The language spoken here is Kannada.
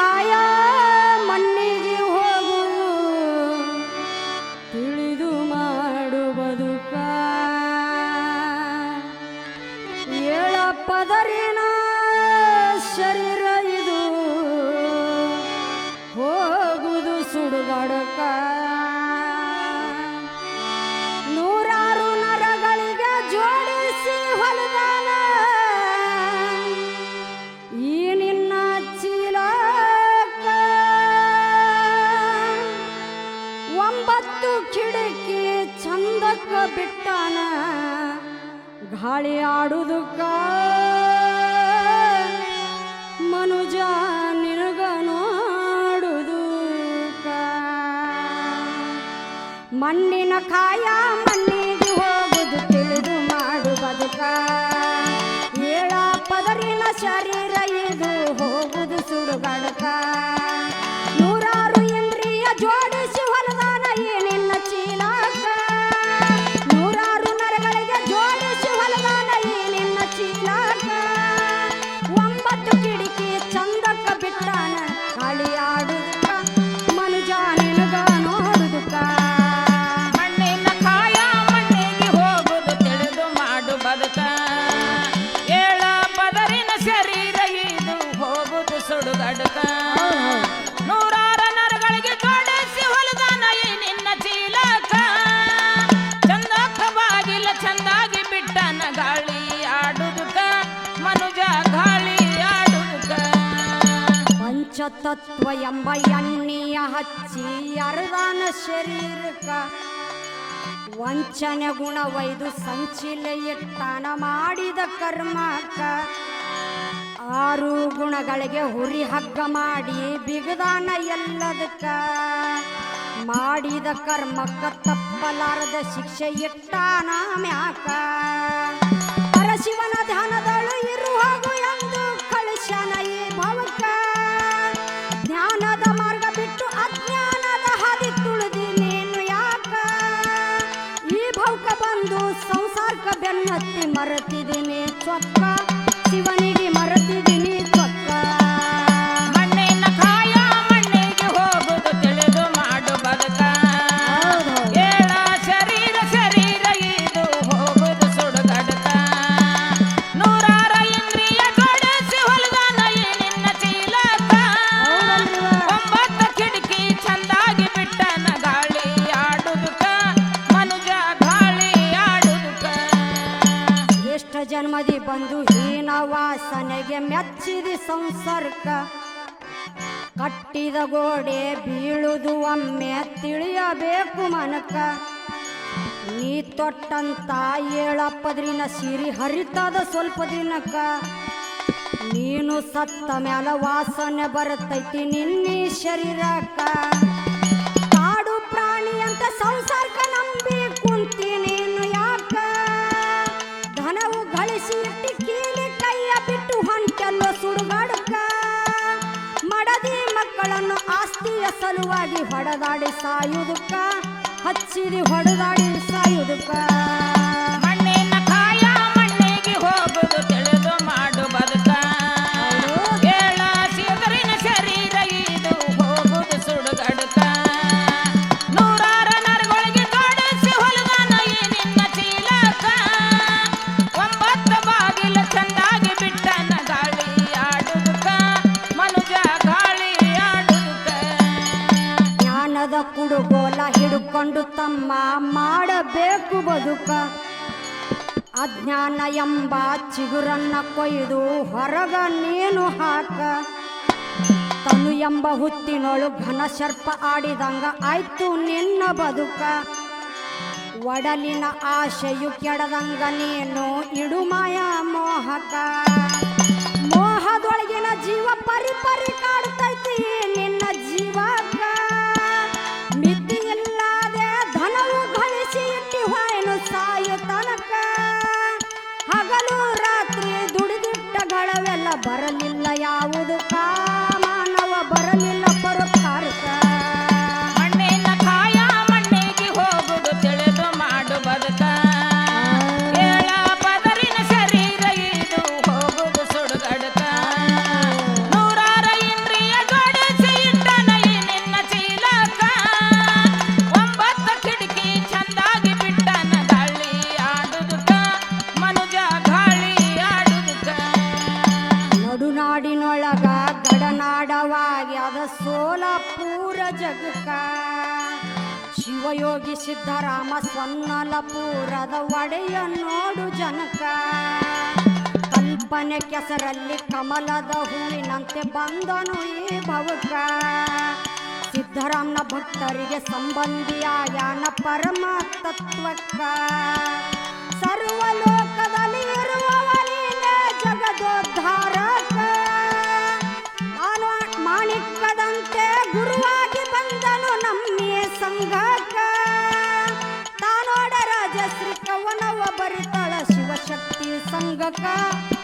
Feier! ಬಿಟ್ಟಾನ? ಗಾಳಿ ಆಡುದುಕ್ಕ ಮನುಜ ನಿನಗ ನೋಡುದುಕ ಮಣ್ಣಿನ ಕಾಯ ಮಣ್ಣಿಗೆ ಹೋಗುದು ತಿಳಿದು ಮಾಡು ಬದುಕ. ಏಳ ಪದರಿನ ಶರೀರ ಇದು ಹೋಗುದು ಸುಡುಗಡಕ. ಪಂಚತತ್ವ ಎಂಬ ಎಣ್ಣೆಯ ಹಚ್ಚಿ ಅರ್ಧನ ಶರೀರಕ್ಕ ವಂಚನೆ ಗುಣವೈದು ವೈದು ಇಟ್ಟಾನ ಮಾಡಿದ ಕರ್ಮಕ್ಕ ಆರು ಗುಣಗಳಿಗೆ ಹುರಿ ಹಗ್ಗ ಮಾಡಿ ಬಿಗದಾನ ಎಲ್ಲದಕ್ಕ ಮಾಡಿದ ಕರ್ಮಕ್ಕ ತಪ್ಪಲಾರದ ಶಿಕ್ಷೆ ಇಟ್ಟಾನ ಮ್ಯಾಕ. ಪರಶಿವನ ಧ್ಯಾನದಳು ಬಂದು ಸಂಸಾರಕ ಬೆನ್ನತ್ತಿ ಮರೆತಿದ್ದೀನಿ. ಚೊಕ್ಕ ಶಿವನಿಗೆ ಮರೆತಿದ್ದೀನಿ. ಜನ್ಮದಿ ಬಂದು ಹೀನ ವಾಸನೆಗೆ ಮೆಚ್ಚಿದ ಸಂಸರ್ಗ. ಕಟ್ಟಿದ ಗೋಡೆ ಬೀಳುದು ಒಮ್ಮೆ ತಿಳಿಯಬೇಕು ಮನಕ. ನೀ ತೊಟ್ಟಂತ ಏಳಪ್ಪದ್ರಿನ ಸಿರಿ ಹರಿತದ ಸ್ವಲ್ಪ ದಿನಕ್ಕ ನೀನು ಸತ್ತ ಮ್ಯಾಲ ವಾಸನೆ ಬರುತ್ತೈತಿ ನಿನ್ನಿ ಶರೀರಕ್ಕ ಕಾಡು ಪ್ರಾಣಿ ಅಂತ ಸಂಸಾರಕ್ಕ ನಂಬಿ ಸಲುವಾಗಿ ಹೊಡೆದಾಡಿ ಸಾಯುವುದಕ್ಕ ಹಚ್ಚಿದಿ ಹೊಡೆದಾಡಿ ಸಾಯುವುದಕ್ಕ. ಬದುಕ. ಅಜ್ಞಾನ ಎಂಬ ಚಿಗುರನ್ನ ಕೊಯ್ದು ಹೊರಗ ನೀನು ಹಾಕ. ತನು ಎಂಬ ಹುತ್ತಿನೊಳು ಘನ ಸರ್ಪ ಆಡಿದಂಗ ಆಯ್ತು ನಿನ್ನ ಬದುಕ. ಒಡಲಿನ ಆಶೆಯು ಕೆಡದಂಗ ನೀನು ಇಡುಮಯ ಮೋಹಕ. ಗಳವೆಲ್ಲ ಗಡಿನೊಳಗ ಗಡನಾಡವಾಗ್ಯದ ಸೋಲಪುರ ಜಗಕ ಶಿವಯೋಗಿ ಸಿದ್ದರಾಮ ಸೊನ್ನಲಪೂರದ ಒಡೆಯ ನೋಡು ಜನಕ ಕಲ್ಪನೆ ಕೆಸರಲ್ಲಿ ಕಮಲದ ಹೂವಿನಂತೆ ಬಂದನು ಈ ಭವಕ ಸಿದ್ದರಾಮನ ಭಕ್ತರಿಗೆ ಸಂಬಂಧಿಯಾಯನ ಪರಮ ತತ್ವಕ್ಕ. ಮಾಣಿಕ್ಯದಂತೆ ಗುರುವಾಗಿ ಬಂದನು ನಮ್ಮಿ ಸಂಘಕ್ಕ ತಾನೋಡ ರಾಜಶ್ರೀ ಕವನವ ಬರಿತಾಳ ಶಿವಶಕ್ತಿ ಹೇಳ